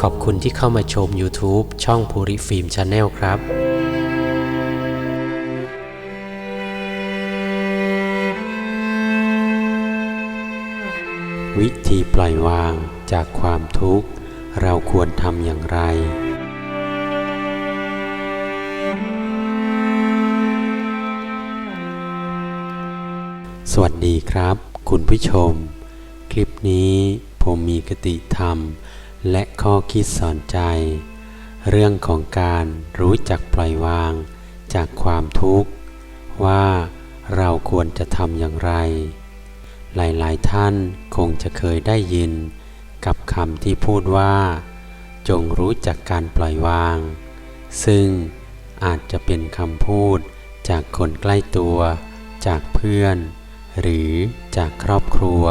ขอบคุณที่เข้ามาชม YouTube ช่องภูริฟิล์มชาแนลครับวิธีปล่อยวางจากความทุกข์ เราควรทำอย่างไร สวัสดีครับ คุณผู้ชม คลิปนี้ ผมมีคติธรรม และข้อคิดสอนใจ เรื่องของการรู้จักปล่อยวางจากความทุกข์ ว่าเราควรจะทำอย่างไร หลายๆ ท่านคงจะเคยได้ยิน กับคำที่พูดว่า จงรู้จักการปล่อยวาง ซึ่งอาจจะเป็นคำพูดจากคนใกล้ตัว จากเพื่อน หรือจากครอบครัว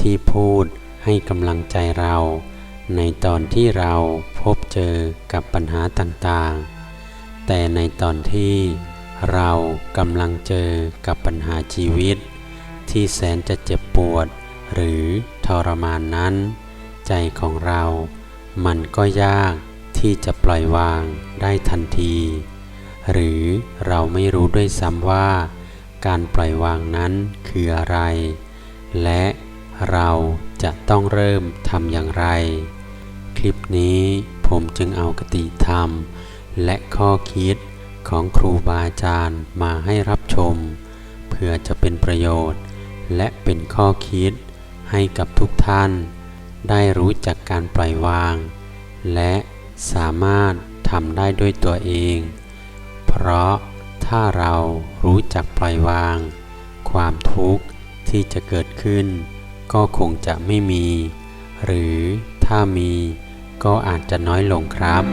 ที่พูด ให้กำลังใจเรา ในตอนที่เราพบเจอกับปัญหาต่างๆ แต่ในตอนที่เรากำลังเจอกับปัญหาชีวิต ที่แสนจะเจ็บปวด หรือทรมานนั้น ใจของเรา มันก็ยากที่จะปล่อยวางได้ทันที หรือเราไม่รู้ด้วยซ้ำว่า การปล่อยวางนั้นคืออะไร และเรา จะต้องเริ่มทำอย่างไร คลิปนี้ผมจึงเอากติธรรม และข้อคิดของครูบาอาจารย์มาให้รับชม เพื่อจะเป็นประโยชน์ และเป็นข้อคิดให้กับทุกท่าน ได้รู้จักการปล่อยวาง และสามารถทำได้ด้วยตัวเอง เพราะถ้าเรารู้จักปล่อยวาง ความทุกข์ที่จะเกิดขึ้น ก็คงจะไม่มี หรือถ้ามีก็อาจจะน้อยลงครับ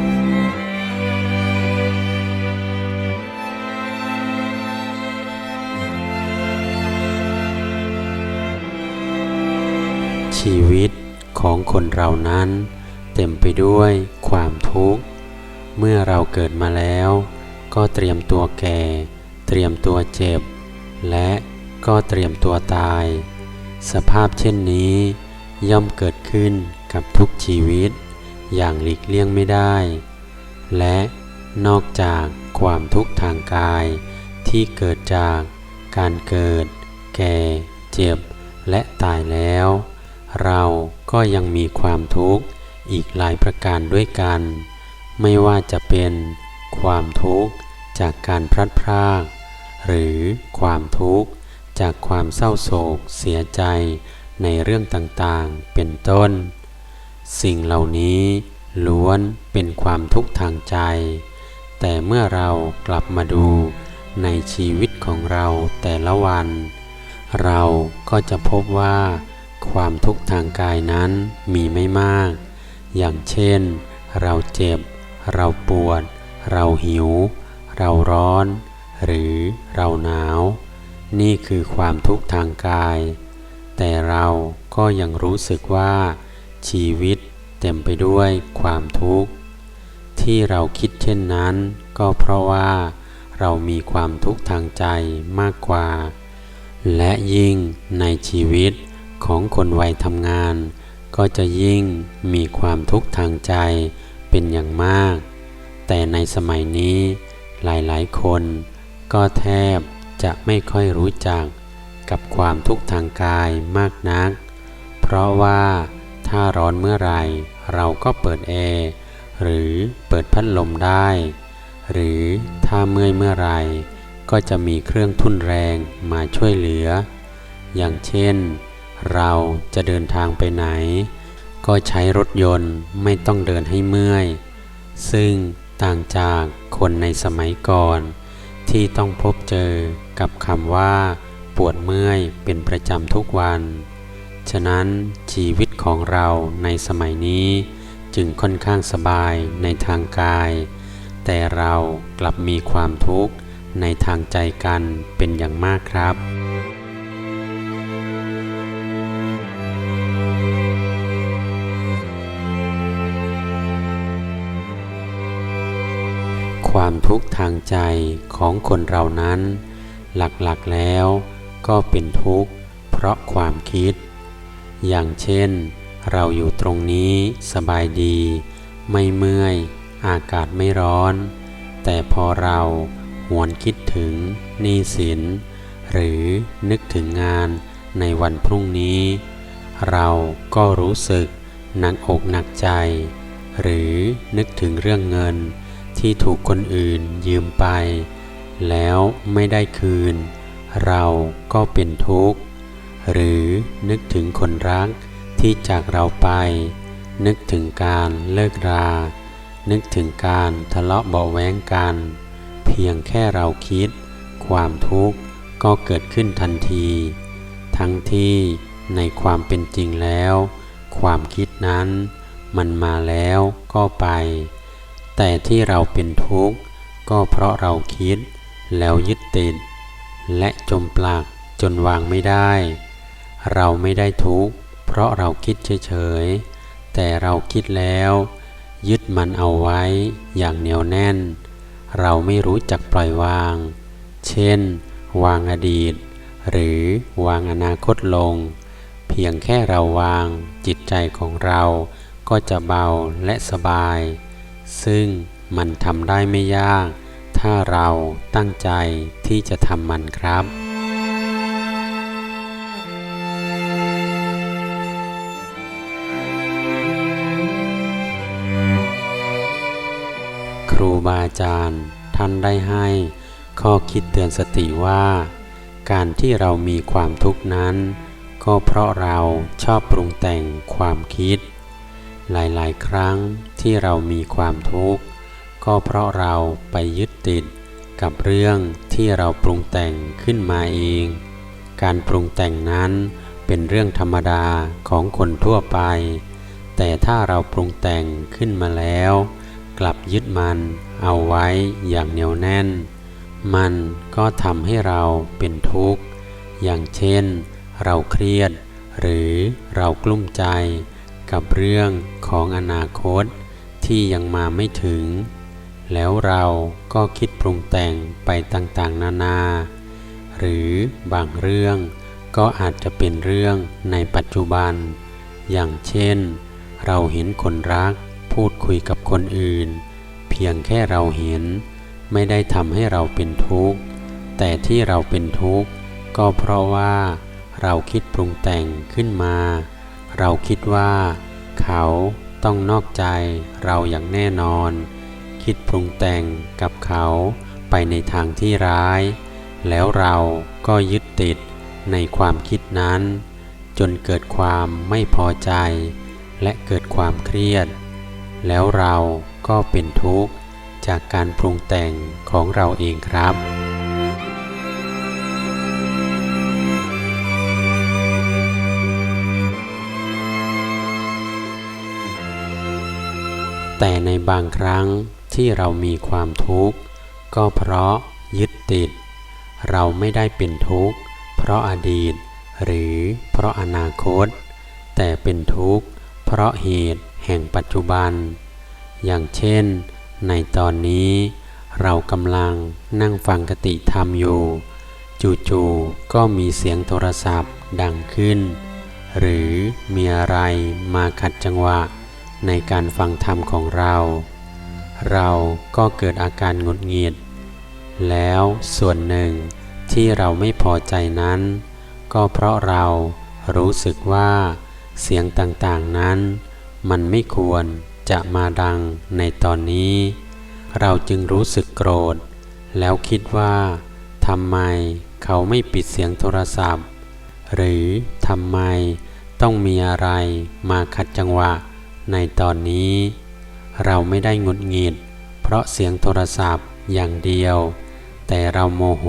ชีวิตของคนเรานั้น เต็มไปด้วยความทุกข์ เมื่อเราเกิดมาแล้ว ก็เตรียมตัวแก่ เตรียมตัวเจ็บ และก็เตรียมตัวตาย สภาพเช่นนี้ ย่อมเกิดขึ้นกับทุกชีวิต อย่างหลีกเลี่ยงไม่ได้ และนอกจากความทุกข์ทางกาย ที่เกิดจากการเกิด แก่ เจ็บ และตายแล้ว เราก็ยังมีความทุกข์อีกหลายประการด้วยกัน ไม่ว่าจะเป็นความทุกข์จากการพลัดพราก หรือความทุกข์ จากความเศร้าโศก เสียใจในเรื่องต่างๆ เป็นต้น สิ่งเหล่านี้ล้วนเป็นความทุกข์ทางใจ แต่เมื่อเรากลับมาดูในชีวิตของเราแต่ละวัน เราก็จะพบว่า ความทุกข์ทางกายนั้นมีไม่มาก อย่างเช่น เราเจ็บ เราปวด เราหิว เราร้อน หรือเราหนาว นี่คือความทุกข์ทางกาย แต่เราก็ยังรู้สึกว่า ชีวิตเต็มไปด้วยความทุกข์ ที่เราคิดเช่นนั้น ก็เพราะว่า เรามีความทุกข์ทางใจมากกว่า และยิ่งในชีวิตของคนวัยทำงาน ก็จะยิ่งมีความทุกข์ทางใจเป็นอย่างมาก แต่ในสมัยนี้หลายๆ คนก็แทบ จะไม่ค่อยรู้จักกับความทุกข์ทางกายมากนัก เพราะว่าถ้าร้อนเมื่อไรเราก็เปิดแอร์หรือเปิดพัดลมได้ หรือถ้าเมื่อยเมื่อไรก็จะมีเครื่องทุ่นแรงมาช่วยเหลือ อย่างเช่น เราจะเดินทางไปไหน ก็ใช้รถยนต์ไม่ต้องเดินให้เมื่อย ซึ่งต่างจากคนในสมัยก่อนที่ต้องพบเจอ กับคำว่า ปวดเมื่อยเป็นประจำทุกวัน ฉะนั้นชีวิตของเราในสมัยนี้จึงค่อนข้างสบายในทางกาย แต่เรากลับมีความทุกข์ในทางใจกันเป็นอย่างมากครับความทุกข์ทางใจของคนเรานั้น หลักๆแล้วก็เป็นทุกข์เพราะความคิด อย่างเช่น เราอยู่ตรงนี้สบายดี ไม่เมื่อย อากาศไม่ร้อน แต่พอเราหวนคิดถึงหนี้สิน หรือนึกถึงงานในวันพรุ่งนี้ เราก็รู้สึกหนักอกหนักใจ หรือนึกถึงเรื่องเงินที่ถูกคนอื่นยืมไป แล้วไม่ได้คืน เราก็เป็นทุกข์ หรือนึกถึงคนรักที่จากเราไป นึกถึงการเลิกรา นึกถึงการทะเลาะเบาแว้งกัน เพียงแค่เราคิด ความทุกข์ก็เกิดขึ้นทันที ทั้งที่ในความเป็นจริงแล้ว ความคิดนั้นมันมาแล้วก็ไป แต่ที่เราเป็นทุกข์ก็เพราะเราคิด แล้วยึดติด และจมปลักจนวางไม่ได้ เราไม่ได้ทุกข์เพราะเราคิดเฉยๆ แต่เราคิดแล้ว ยึดมันเอาไว้อย่างเหนียวแน่น เราไม่รู้จักปล่อยวาง เช่น วางอดีต หรือวางอนาคตลง เพียงแค่เราวางจิตใจของเราก็จะเบาและสบาย ซึ่งมันทำได้ไม่ยาก ถ้าเราตั้งใจที่จะทำมันครับ ครูบาอาจารย์ท่านได้ให้ข้อคิดเตือนสติว่า การที่เรามีความทุกข์นั้น ก็เพราะเราชอบปรุงแต่งความคิด หลายๆ ครั้งที่เรามีความทุกข์ ก็เพราะเราไปยึดติดกับเรื่องที่เราปรุงแต่งขึ้นมาเอง การปรุงแต่งนั้นเป็นเรื่องธรรมดาของคนทั่วไป แต่ถ้าเราปรุงแต่งขึ้นมาแล้ว กลับยึดมันเอาไว้อย่างเหนียวแน่น มันก็ทำให้เราเป็นทุกข์ อย่างเช่น เราเครียด หรือเรากลุ้มใจ กับเรื่องของอนาคตที่ยังมาไม่ถึง แล้วเราก็คิดปรุงแต่งไปต่างๆ นานา หรือบางเรื่องก็อาจจะเป็นเรื่องในปัจจุบัน อย่างเช่น เราเห็นคนรัก พูดคุยกับคนอื่น เพียงแค่เราเห็น ไม่ได้ทำให้เราเป็นทุกข์ แต่ที่เราเป็นทุกข์ ก็เพราะว่าเราคิดปรุงแต่งขึ้นมา เราคิดว่า เขาต้องนอกใจเราอย่างแน่นอน คิดปรุงแต่งกับเขาไปในทางที่ร้าย แล้วเราก็ยึดติดในความคิดนั้น จนเกิดความไม่พอใจ และเกิดความเครียด แล้วเราก็เป็นทุกข์จากการปรุงแต่งของเราเองครับแต่ในบางครั้ง ที่เรามีความทุกข์ ก็เพราะยึดติด เราไม่ได้เป็นทุกข์ เพราะอดีต หรือเพราะอนาคต แต่เป็นทุกข์ เพราะเหตุแห่งปัจจุบัน อย่างเช่น ในตอนนี้ เรากำลังนั่งฟังกติธรรมอยู่ จู่ๆก็มีเสียงโทรศัพท์ดังขึ้น หรือมีอะไรมาขัดจังหวะในการฟังธรรมของเรา เราก็เกิดอาการหงุดหงิด แล้วส่วนหนึ่งที่เราไม่พอใจนั้น ก็เพราะเรารู้สึกว่า เสียงต่างๆนั้น มันไม่ควรจะมาดังในตอนนี้ เราจึงรู้สึกโกรธ แล้วคิดว่าทำไมเขาไม่ปิดเสียงโทรศัพท์ หรือทำไมต้องมีอะไรมาขัดจังหวะในตอนนี้ เราไม่ได้หงุดหงิด เพราะเสียงโทรศัพท์อย่างเดียว แต่เราโมโห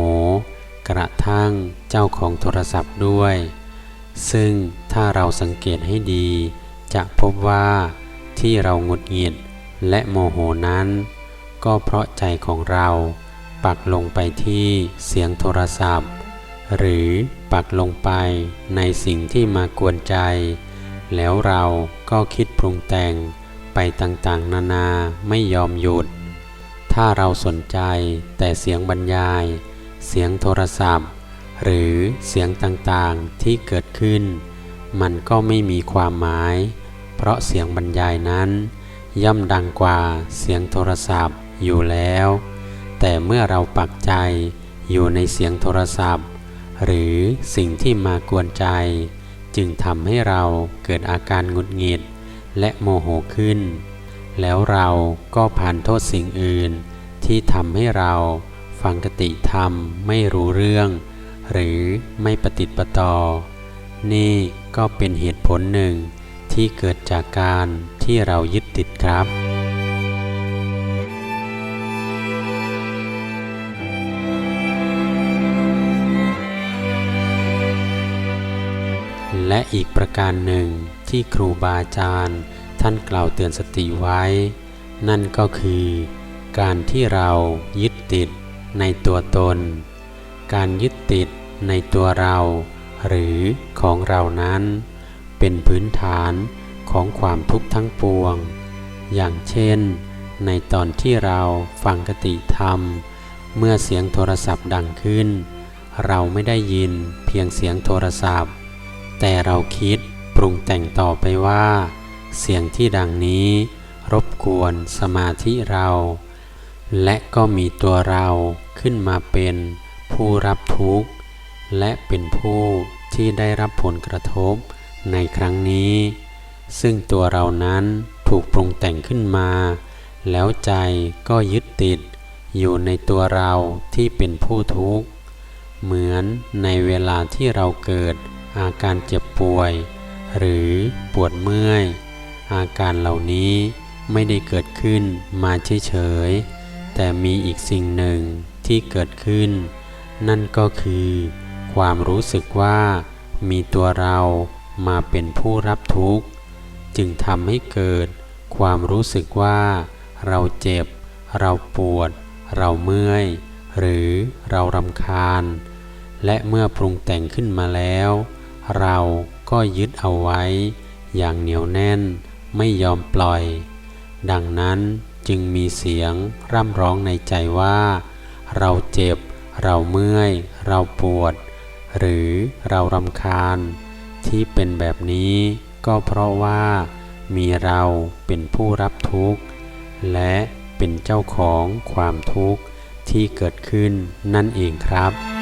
กระทั่งเจ้าของโทรศัพท์ด้วย ซึ่งถ้าเราสังเกตให้ดี จะพบว่าที่เราหงุดหงิดและโมโหนั้น ก็เพราะใจของเราปักลงไปที่เสียงโทรศัพท์ หรือปักลงไปในสิ่งที่มากวนใจ แล้วเราก็คิดปรุงแต่ง ไปต่างๆ นานาไม่ยอมหยุด ถ้าเราสนใจแต่เสียงบรรยาย เสียงโทรศัพท์ หรือเสียงต่างๆที่เกิดขึ้น มันก็ไม่มีความหมาย เพราะเสียงบรรยายนั้น ย่อมดังกว่าเสียงโทรศัพท์อยู่แล้ว แต่เมื่อเราปักใจอยู่ในเสียงโทรศัพท์ หรือสิ่งที่มากวนใจ จึงทำให้เราเกิดอาการหงุดหงิด และโมโหขึ้น แล้วเราก็ผ่านโทษสิ่งอื่น ที่ทำให้เราฟังกติธรรมไม่รู้เรื่อง หรือไม่ปฏิปต่อ นี่ก็เป็นเหตุผลหนึ่งที่เกิดจากการที่เรายึดติดครับและอีกประการหนึ่ง ที่ครูบาอาจารย์ ท่านกล่าวเตือนสติไว้ นั่นก็คือ การที่เรายึดติดในตัวตน การยึดติดในตัวเรา หรือของเรานั้น เป็นพื้นฐานของความทุกข์ทั้งปวง อย่างเช่น ในตอนที่เราฟังกติธรรม เมื่อเสียงโทรศัพท์ดังขึ้น เราไม่ได้ยินเพียงเสียงโทรศัพท์ แต่เราคิด ปรุงแต่งต่อไปว่า เสียงที่ดังนี้ รบกวนสมาธิเรา และก็มีตัวเราขึ้นมาเป็นผู้รับทุกข์ และเป็นผู้ที่ได้รับผลกระทบในครั้งนี้ ซึ่งตัวเรานั้นถูกปรุงแต่งขึ้นมา แล้วใจก็ยึดติด อยู่ในตัวเราที่เป็นผู้ทุกข์ เหมือนในเวลาที่เราเกิดอาการเจ็บป่วย หรือปวดเมื่อย อาการเหล่านี้ไม่ได้เกิดขึ้นมาเฉยๆ แต่มีอีกสิ่งหนึ่งที่เกิดขึ้น นั่นก็คือ ความรู้สึกว่ามีตัวเรามาเป็นผู้รับทุกข์ จึงทำให้เกิดความรู้สึกว่า เราเจ็บ เราปวด เราเมื่อย หรือเรารำคาญ และเมื่อปรุงแต่งขึ้นมาแล้ว เรา ก็ยึดเอาไว้ อย่างเหนียวแน่นไม่ยอมปล่อย ดังนั้นจึงมีเสียงร่ำร้องในใจว่า เราเจ็บ เราเมื่อย เราปวด หรือเรารำคาญ ที่เป็นแบบนี้ก็เพราะว่ามีเราเป็นผู้รับทุกข์ และเป็นเจ้าของความทุกข์ที่เกิดขึ้นนั่นเองครับ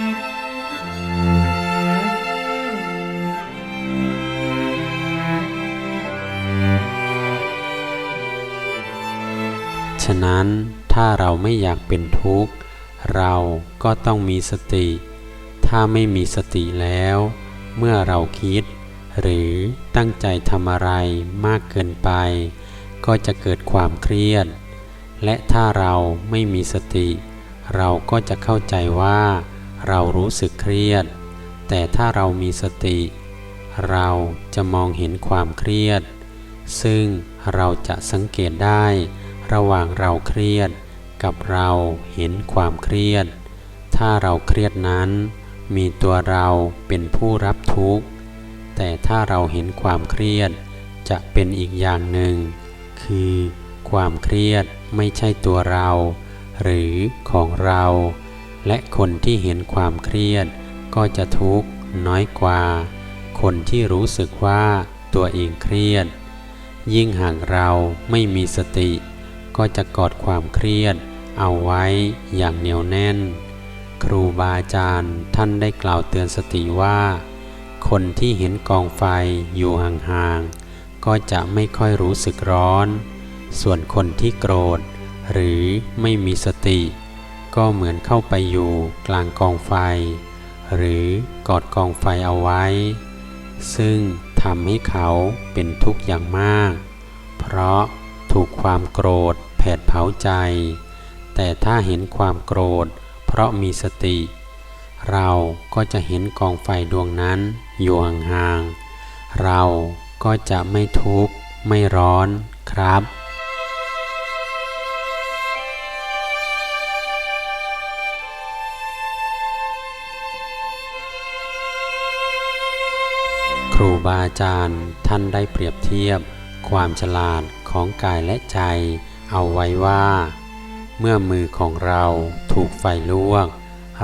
นั้นถ้าเราไม่อยากเป็นทุกข์ เราก็ต้องมีสติ ถ้าไม่มีสติแล้ว เมื่อเราคิด หรือตั้งใจทำอะไรมากเกินไป ก็จะเกิดความเครียด และถ้าเราไม่มีสติ เราก็จะเข้าใจว่า เรารู้สึกเครียด แต่ถ้าเรามีสติ เราจะมองเห็นความเครียด ซึ่งเราจะสังเกตได้ ระหว่างเราเครียด กับเราเห็นความเครียด ถ้าเราเครียดนั้น มีตัวเราเป็นผู้รับทุกข์ แต่ถ้าเราเห็นความเครียด จะเป็นอีกอย่างหนึ่ง คือ ความเครียดไม่ใช่ตัวเรา หรือของเรา และคนที่เห็นความเครียด ก็จะทุกข์น้อยกว่า คนที่รู้สึกว่าตัวเองเครียด ยิ่งหากเราไม่มีสติ ก็จะกอดความเครียด เอาไว้อย่างเหนียวแน่น ครูบาอาจารย์ท่านได้กล่าวเตือนสติว่า คนที่เห็นกองไฟอยู่ห่างๆ ก็จะไม่ค่อยรู้สึกร้อน ส่วนคนที่โกรธ หรือไม่มีสติ ก็เหมือนเข้าไปอยู่กลางกองไฟ หรือกอดกองไฟเอาไว้ ซึ่งทำให้เขาเป็นทุกข์อย่างมาก เพราะ ถูกความโกรธ แผดเผาใจ แต่ถ้าเห็นความโกรธ เพราะมีสติ เราก็จะเห็นกองไฟดวงนั้นอยู่ห่างๆเราก็จะไม่ทุกข์ไม่ร้อนครับครูบาอาจารย์ท่านได้เปรียบเทียบ ความฉลาดของกายและใจ เอาไว้ว่า เมื่อมือของเราถูกไฟลวก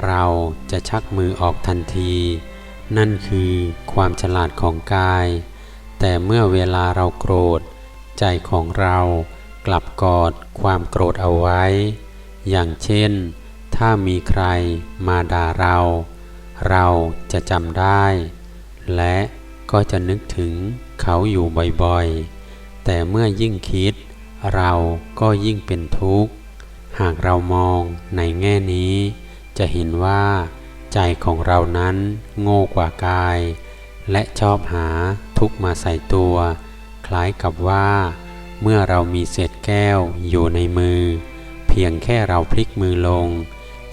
เราจะชักมือออกทันที นั่นคือความฉลาดของกาย แต่เมื่อเวลาเราโกรธ ใจของเรากลับกอดความโกรธเอาไว้ อย่างเช่น ถ้ามีใครมาด่าเรา เราจะจำได้ และก็จะนึกถึงเขาอยู่บ่อยๆ แต่เมื่อยิ่งคิด เราก็ยิ่งเป็นทุกข์ หากเรามองในแง่นี้ จะเห็นว่า ใจของเรานั้นโง่กว่ากาย และชอบหาทุกข์มาใส่ตัว คล้ายกับว่า เมื่อเรามีเศษแก้วอยู่ในมือ เพียงแค่เราพลิกมือลง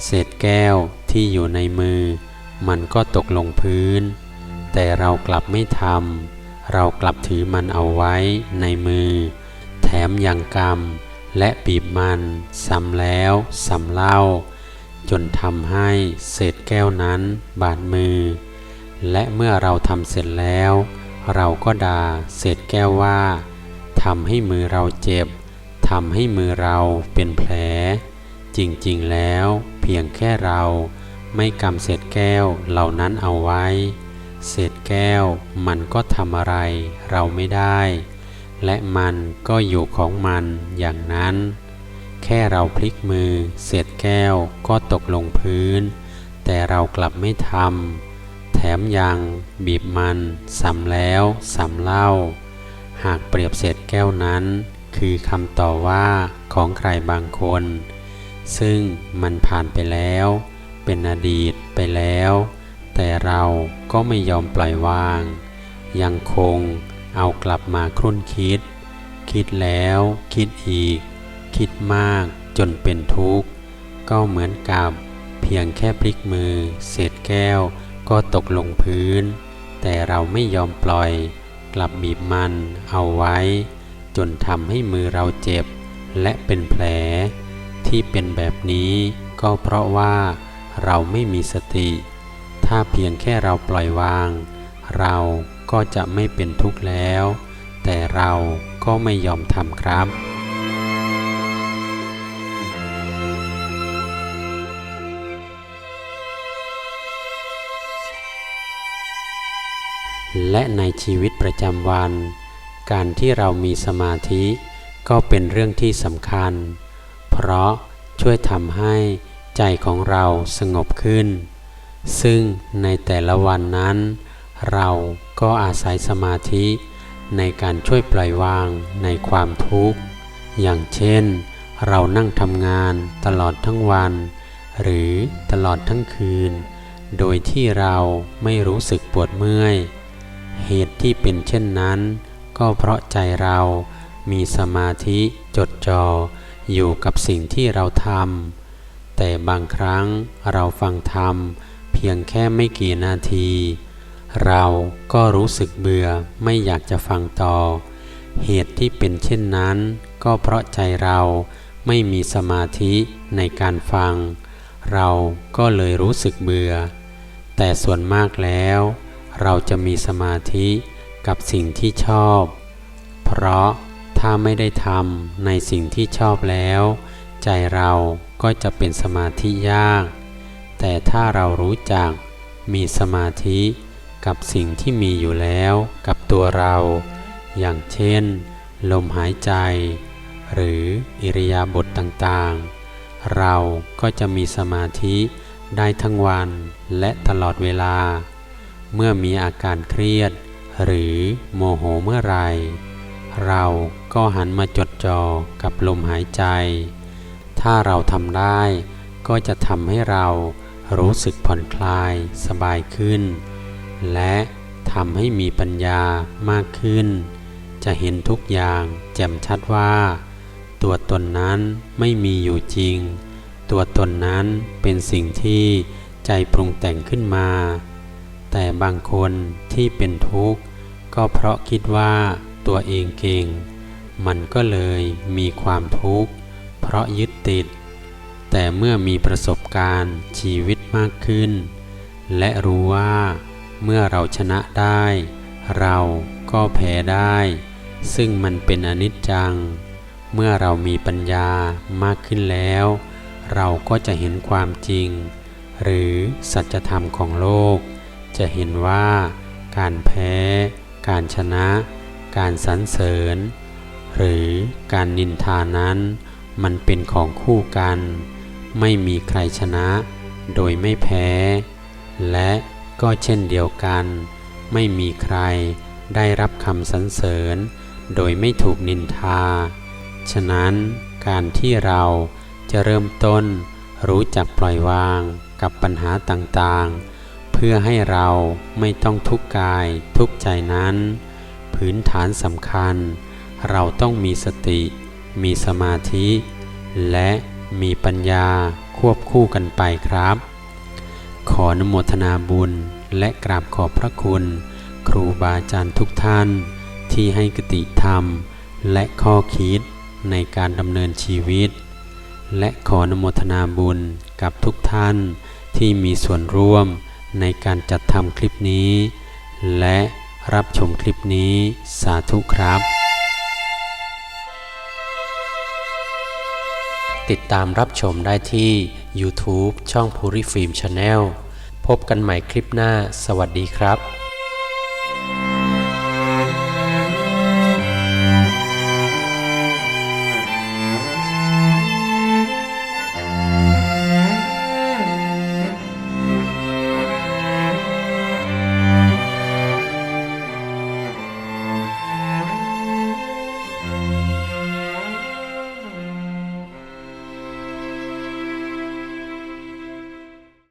เศษแก้วที่อยู่ในมือ มันก็ตกลงพื้น แต่เรากลับไม่ทำ เรากลับถือมันเอาไว้ในมือ แถมยังกำและบีบมันซ้ำแล้วซ้ำเล่า จนทำให้เศษแก้วนั้นบาดมือ และเมื่อเราทำเสร็จแล้ว เราก็ด่าเศษแก้วว่าทำให้มือเราเจ็บทำให้มือเราเป็นแผล จริงๆแล้วเพียงแค่เราไม่กำเศษแก้วเหล่านั้นเอาไว้ เศษแก้วมันก็ทำอะไรเราไม่ได้ และมันก็อยู่ของมันอย่างนั้น แค่เราพลิกมือ เศษแก้วก็ตกลงพื้น แต่เรากลับไม่ทำแถมยังบีบมันซ้ำแล้วซ้ำเล่า หากเปรียบเศษแก้วนั้น คือคำต่อว่าของใครบางคน ซึ่งมันผ่านไปแล้ว เป็นอดีตไปแล้ว แต่เราก็ไม่ยอมปล่อยวาง ยังคงเอากลับมาครุ่นคิด คิดแล้วคิดอีก คิดมากจนเป็นทุกข์ ก็เหมือนกับเพียงแค่พลิกมือ เศษแก้วก็ตกลงพื้น แต่เราไม่ยอมปล่อย กลับบีบมันเอาไว้ จนทำให้มือเราเจ็บ และเป็นแผล ที่เป็นแบบนี้ก็เพราะว่าเราไม่มีสติ ถ้าเพียงแค่เราปล่อยวาง เราก็จะไม่เป็นทุกข์แล้ว แต่เราก็ไม่ยอมทำครับและในชีวิตประจำวัน การที่เรามีสมาธิก็เป็นเรื่องที่สำคัญ เพราะช่วยทำให้ใจของเราสงบขึ้น ซึ่งในแต่ละวันนั้น เราก็อาศัยสมาธิในการช่วยปล่อยวางในความทุกข์ อย่างเช่น เรานั่งทำงานตลอดทั้งวัน หรือตลอดทั้งคืน โดยที่เราไม่รู้สึกปวดเมื่อย เหตุที่เป็นเช่นนั้น ก็เพราะใจเรามีสมาธิจดจ่ออยู่กับสิ่งที่เราทำแต่บางครั้งเราฟังธรรม เพียงแค่ไม่กี่นาที เราก็รู้สึกเบื่อไม่อยากจะฟังต่อ เหตุที่เป็นเช่นนั้น ก็เพราะใจเราไม่มีสมาธิในการฟัง เราก็เลยรู้สึกเบื่อ แต่ส่วนมากแล้ว เราจะมีสมาธิกับสิ่งที่ชอบ เพราะถ้าไม่ได้ทำในสิ่งที่ชอบแล้ว ใจเราก็จะเป็นสมาธิยาก แต่ถ้าเรารู้จักมีสมาธิกับสิ่งที่มีอยู่แล้วกับตัวเรา อย่างเช่น ลมหายใจ หรืออิริยาบถต่างๆ เราก็จะมีสมาธิได้ทั้งวันและตลอดเวลา เมื่อมีอาการเครียด หรือโมโหเมื่อไรเราก็หันมาจดจ่อกับลมหายใจ ถ้าเราทำได้ก็จะทำให้เรา รู้สึกผ่อนคลายสบายขึ้น และทำให้มีปัญญามากขึ้น จะเห็นทุกอย่างแจ่มชัดว่า ตัวตนนั้นไม่มีอยู่จริง ตัวตนนั้นเป็นสิ่งที่ใจปรุงแต่งขึ้นมา แต่บางคนที่เป็นทุกข์ ก็เพราะคิดว่าตัวเองเก่ง มันก็เลยมีความทุกข์ เพราะยึดติด แต่เมื่อมีประสบการณ์ชีวิตมากขึ้น และรู้ว่าเมื่อเราชนะได้ เราก็แพ้ได้ ซึ่งมันเป็นอนิจจัง เมื่อเรามีปัญญามากขึ้นแล้ว เราก็จะเห็นความจริง หรือสัจธรรมของโลก จะเห็นว่าการแพ้ การชนะ การสรรเสริญ หรือการนินทานั้น มันเป็นของคู่กัน ไม่มีใครชนะ โดยไม่แพ้ และก็เช่นเดียวกัน ไม่มีใครได้รับคำสรรเสริญ โดยไม่ถูกนินทา ฉะนั้นการที่เราจะเริ่มต้นรู้จักปล่อยวางกับปัญหาต่างๆ เพื่อให้เราไม่ต้องทุกข์กายทุกข์ใจนั้น พื้นฐานสำคัญ เราต้องมีสติ มีสมาธิ และ มีปัญญาควบคู่กันไปครับ ขออนโมทนาบุญและกราบขอบพระคุณ ครูบาอาจารย์ทุกท่าน ที่ให้กติธรรม และข้อคิดในการดำเนินชีวิต และขออนโมทนาบุญกับทุกท่านที่มีส่วนร่วมในการจัดทำคลิปนี้ และรับชมคลิปนี้สาธุครับ ติดตามรับชมได้ที่ YouTube ช่องภูริฟิล์มชาแนลพบกันใหม่คลิปหน้า สวัสดีครับ